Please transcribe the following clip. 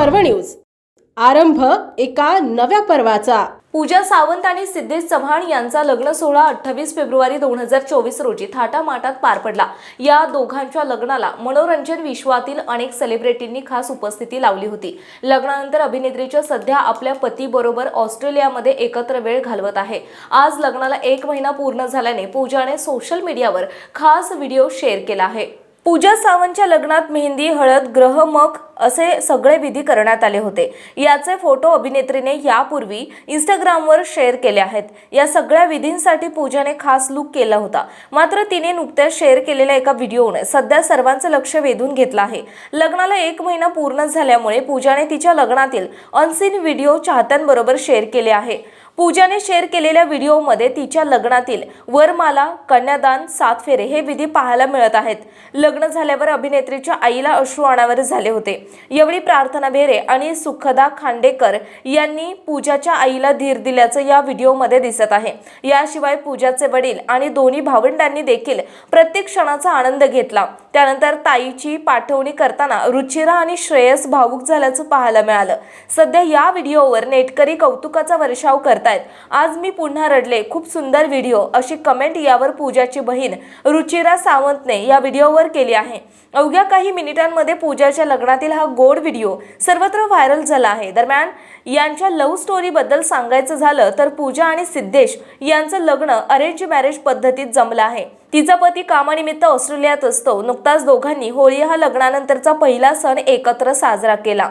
News. आरंभ एका नव्या पर्वाचा. पूजा सावंत आणि सिद्धेश चव्हाण यांचा लग्न सोहळा अठ्ठावीस फेब्रुवारी दोन हजार चोवीस रोजी थाटामाटात पार पडला. या दोघांच्या लग्नाला मनोरंजन विश्वातील अनेक सेलिब्रिटींनी खास उपस्थिती लावली होती. लग्नानंतर अभिनेत्रीच्या सध्या आपल्या पतीबरोबर ऑस्ट्रेलियामध्ये एकत्र वेळ घालवत आहे. आज लग्नाला एक महिना पूर्ण झाल्याने पूजाने सोशल मीडियावर खास व्हिडिओ शेअर केला आहे. पूजा सावंतच्या लग्नात मेहंदी हळद ग्रहमक असे सगळे विधी करण्यात आले होते. याचे फोटो अभिनेत्रीने यापूर्वी इंस्टाग्रामवर शेअर केले आहेत. या सगळ्या विधींसाठी पूजाने खास लुक केला होता. मात्र तिने नुकत्याच शेअर केलेल्या एका व्हिडिओने सध्या सर्वांचं लक्ष वेधून घेतलं आहे. लग्नाला एक महिना पूर्ण झाल्यामुळे पूजाने तिच्या लग्नातील अनसीन व्हिडिओ चाहत्यांबरोबर शेअर केले आहे. पूजाने शेअर केलेल्या व्हिडिओमध्ये तिच्या लग्नातील वरमाला कन्यादान सात फेरे हे विधी पाहायला मिळत आहेत. लग्न झाल्यावर अभिनेत्रीच्या आईला अश्रू अनावर झाले होते. यावेळी प्रार्थना बेरे आणि सुखदा खांडेकर यांनी पूजाच्या आईला धीर दिल्याचं या व्हिडिओमध्ये दिसत आहे. याशिवाय पूजाचे वडील आणि दोन्ही भावंडांनी देखील प्रत्येक क्षणाचा आनंद घेतला. त्यानंतर ताईची पाठवणी करताना रुचिरा आणि श्रेयस भावूक झाल्याचं पाहायला मिळालं. सध्या या व्हिडिओवर नेटकरी कौतुकाचा वर्षाव करतात आहेत. आज मी पुन्हा रडले. खूप सुंदर व्हिडिओ. अशी कमेंट यावर पूजाची बहीण रुचिरा सावंतने या व्हिडिओवर केली आहे. अवघ्या काही मिनिटांमध्ये पूजाच्या लग्नातील हा गोड व्हिडिओ सर्वत्र व्हायरल झाला आहे. दरम्यान यांच्या लव्ह स्टोरीबद्दल सांगायचं झालं तर पूजा आणि सिद्धेश यांचं लग्न अरेंज मॅरेज पद्धतीत जमलं आहे. तिचा पती कामानिमित्त ऑस्ट्रेलियात असतो. नुकताच दोघांनी होळी हा लग्नानंतरचा पहिला सण एकत्र साजरा केला.